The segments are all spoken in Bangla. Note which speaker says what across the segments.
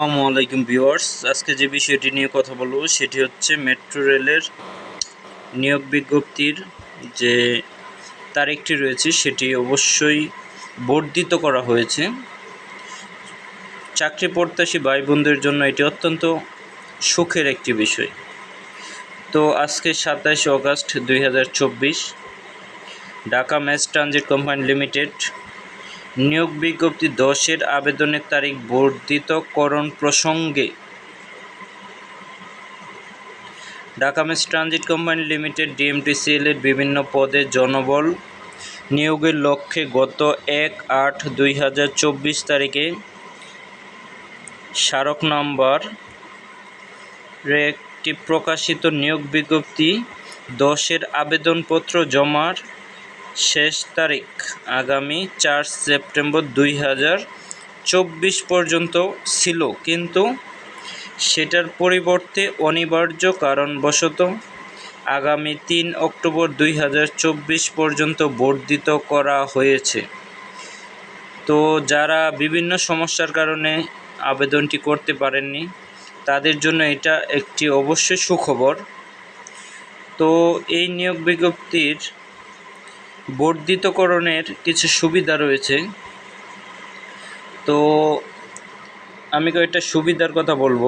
Speaker 1: আসসালামু আলাইকুম ভিউয়ার্স। আজকে যে বিষয়টি নিয়ে কথা বলব সেটি হচ্ছে মেট্রো রেলের নিয়োগ বিজ্ঞপ্তির যে তারিখটি রয়েছে সেটি অবশ্যই বর্ধিত করা হয়েছে। চাকরি প্রত্যাশী ভাই বোনদের জন্য এটি অত্যন্ত সুখের একটি বিষয়। তো আজকে সাতাশ অগাস্ট দুই Dhaka mass transit company limited নিয়োগ বিজ্ঞপ্তি দশের আবেদনের তারিখ বর্ধিতকরণ প্রসঙ্গে। Dhaka mass transit company limited DMTCL এর বিভিন্ন পদে জনবল নিয়োগের লক্ষ্যে গত এক আট দুই হাজার চব্বিশ তারিখে স্মারক নম্বর একটি প্রকাশিত নিয়োগ বিজ্ঞপ্তি দশের আবেদনপত্র জমার শেষ তারিখ, আগামী চার সেপ্টেম্বর দুই হাজার চব্বিশ পর্যন্ত ছিল, কিন্তু সেটার পরিবর্তে অনিবার্য কারণবশত আগামী তিন অক্টোবর দুই হাজার চব্বিশ পর্যন্ত বর্ধিত করা হয়েছে। তো যারা বিভিন্ন সমস্যার কারণে আবেদনটি করতে পারেননি, তাদের জন্য এটা একটি অবশ্যই সুখবর। তো এই নিয়োগ বিজ্ঞপ্তির বর্ধিতকরণের কিছু সুবিধা রয়েছে। তো আমি কয়েকটা সুবিধার কথা বলব।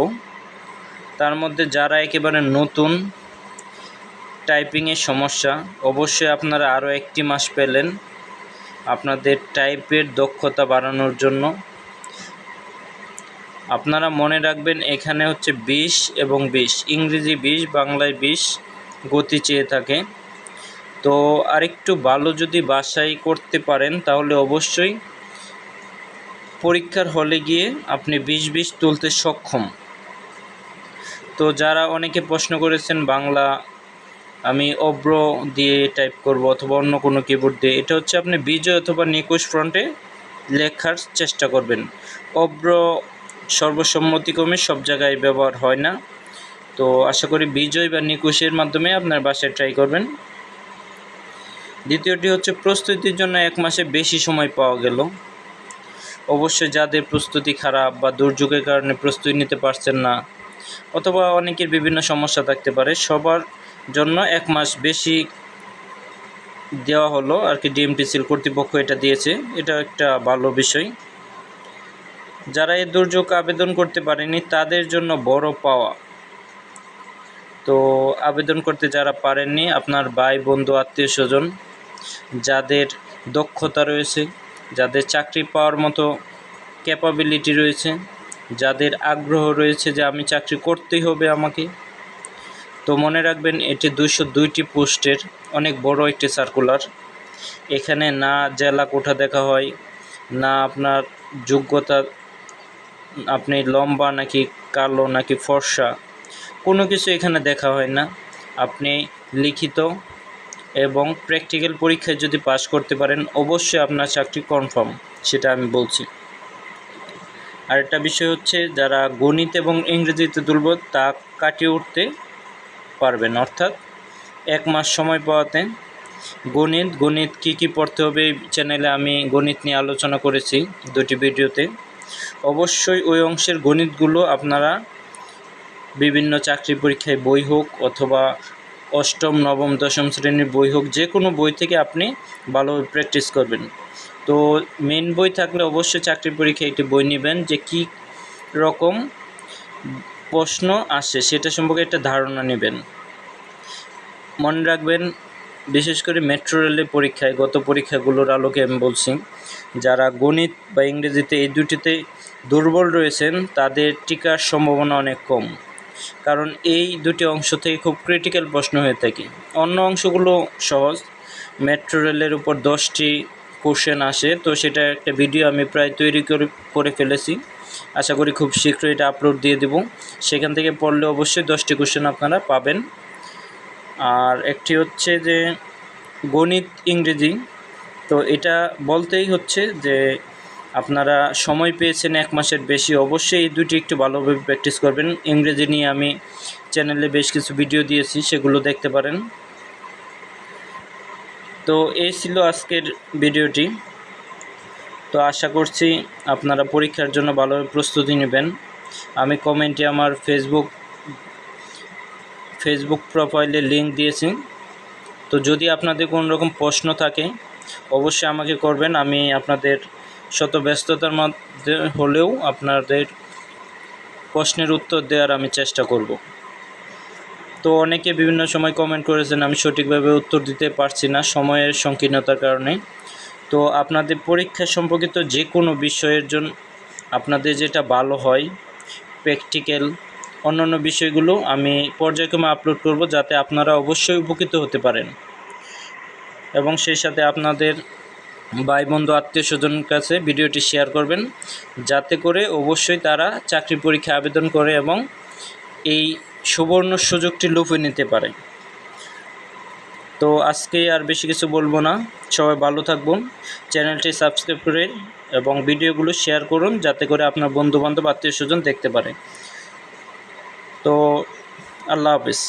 Speaker 1: তার মধ্যে যারা একেবারে নতুন টাইপিংয়ের সমস্যা, অবশ্যই আপনারা আরও একটি মাস পেলেন আপনাদের টাইপের দক্ষতা বাড়ানোর জন্য। আপনারা মনে রাখবেন এখানে হচ্ছে বিশ এবং বিশ, ইংরেজি বিশ, বাংলায় বিশ গতি চেয়ে থাকে। তো আরেকটু ভালো যদি বাসাই করতে পারেন, তাহলে অবশ্যই পরীক্ষার হলে গিয়ে আপনি বিশ বিশ তুলতে সক্ষম। তো যারা অনেকে প্রশ্ন করেছেন, বাংলা আমি অব্র দিয়ে টাইপ করব অথবা অন্য কোনো কিবোর্ড দিয়ে, এটা হচ্ছে আপনি বিজয় অথবা নিকুশ ফ্রন্টে লেখার চেষ্টা করবেন। অব্র সর্বসম্মতিক্রমে সব জায়গায় ব্যবহার হয় না। তো আশা করি বিজয় বা নিকুশের মাধ্যমে আপনার বাসায় ট্রাই করবেন। দ্বিতীয়টি হচ্ছে, প্রস্তুতির জন্য এক মাসে বেশি সময় পাওয়া গেল। অবশ্যই যাদের প্রস্তুতি খারাপ বা দুর্যোগের কারণে প্রস্তুতি নিতে পারছেন না, অথবা অনেকের বিভিন্ন সমস্যা থাকতে পারে, সবার জন্য এক মাস বেশি দেওয়া হলো আর কি ডিএমটিসির কর্তৃপক্ষ এটা দিয়েছে এটা একটা ভালো বিষয়। যারা এই দুর্যোগ আবেদন করতে পারেনি, তাদের জন্য বড় পাওয়া। তো আবেদন করতে যারা পারেননি, আপনার ভাই, বন্ধু আত্মীয় স্বজন যাদের দক্ষতা রয়েছে, যাদের চাকরি পাওয়ার মতো ক্যাপাবিলিটি রয়েছে, যাদের আগ্রহ রয়েছে যে আমি চাকরি করতেই হবে আমাকে। তো মনে রাখবেন, এটি দুশো দুইটি পোস্টের অনেক বড় একটি সার্কুলার এখানে না জেলা কোঠা দেখা হয়, না আপনার যোগ্যতা, আপনি লম্বা নাকি কালো নাকি ফর্সা, কোনো কিছু এখানে দেখা হয় না। আপনি লিখিত এবং প্র্যাকটিক্যাল পরীক্ষায় যদি পাশ করতে পারেন, অবশ্যই আপনার চাকরি কনফার্ম, সেটা আমি বলছি। আরেকটা বিষয় হচ্ছে, যারা গণিত এবং ইংরেজিতে দুর্বল, তা কাটিয়ে উঠতে পারবেন। অর্থাৎ এক মাস সময় পাওয়াতে গণিত গণিত কী কী পড়তে হবে, এই চ্যানেলে আমি গণিত নিয়ে আলোচনা করেছি দুটি ভিডিওতে। অবশ্যই ওই অংশের গণিতগুলো আপনারা বিভিন্ন চাকরি পরীক্ষায় বই হোক অথবা অষ্টম, নবম, দশম শ্রেণির বই হোক, যে কোনো বই থেকে আপনি ভালোভাবে প্র্যাকটিস করবেন। তো মেন বই থাকলে অবশ্যই চাকরি পরীক্ষায় একটি বই নেবেন যে কী রকম প্রশ্ন আসে, সেটা সম্পর্কে একটা ধারণা নেবেন। মনে রাখবেন, বিশেষ করে মেট্রো রেলের পরীক্ষায়, গত পরীক্ষাগুলোর আলোকে আমি বলছি, যারা গণিত বা ইংরেজিতে এই দুটিতে দুর্বল রয়েছেন, তাদের টিকার সম্ভাবনা অনেক কম। কারণ এই দুটি অংশ থেকে খুব ক্রিটিক্যাল প্রশ্ন হয়ে থাকে। অন্য অংশগুলো সহজ। মেট্রো রেলের উপর দশটি কোশ্চেন আসে, তো সেটা একটা ভিডিও আমি প্রায় তৈরি করে করে ফেলেছি। আশা করি খুব শীঘ্রই এটা আপলোড দিয়ে দেব। সেখান থেকে পড়লে অবশ্যই দশটি কোশ্চেন আপনারা পাবেন। আর একটি হচ্ছে যে গণিত ইংরেজি, তো এটা বলতেই হচ্ছে যে আপনারা সময় পেয়েছেন এক মাসের বেশি, অবশ্যই এই দুটি একটু ভালোভাবে প্র্যাকটিস করবেন। ইংরেজি নিয়ে আমি চ্যানেলে বেশ কিছু ভিডিও দিয়েছি, সেগুলো দেখতে পারেন। তো এই ছিল আজকের ভিডিওটি তো আশা করছি আপনারা পরীক্ষার জন্য ভালোভাবে প্রস্তুতি নেবেন। আমি কমেন্টে আমার ফেসবুক ফেসবুক প্রোফাইলে লিঙ্ক দিয়েছি। তো যদি আপনাদের কোনো রকম প্রশ্ন থাকে, অবশ্যই আমাকে করবেন, আমি আপনাদের শত ব্যস্ততার মধ্যে হলেও আপনাদের প্রশ্নের উত্তর দেওয়ার আমি চেষ্টা করব। তো অনেকে বিভিন্ন সময় কমেন্ট করেছেন, আমি সঠিকভাবে উত্তর দিতে পারছি না, সময়ের সংকীর্ণতার কারণে। তো আপনাদের পরীক্ষা সম্পর্কিত যে কোনো বিষয়ের জন্য আপনাদের যেটা ভালো হয় প্র্যাকটিক্যাল অন্যান্য বিষয়গুলো আমি পর্যায়ক্রমে আপলোড করব যাতে আপনারা অবশ্যই উপকৃত হতে পারেন। এবং সেই সাথে আপনাদের ভাই বন্ধু আত্মীয় স্বজনের কাছে ভিডিওটি শেয়ার করবেন। যাতে করে অবশ্যই তারা চাকরি পরীক্ষা আবেদন করে এবং এই সুবর্ণ সুযোগটি লুফে নিতে পারে। তো আজকে আর বেশি কিছু বলব না। সবাই ভালো থাকবেন, চ্যানেলটি সাবস্ক্রাইব করে এবং ভিডিওগুলো শেয়ার করুন, যাতে করে আপনার বন্ধুবান্ধব আত্মীয় স্বজন দেখতে পারে। তো আল্লাহ হাফিজ।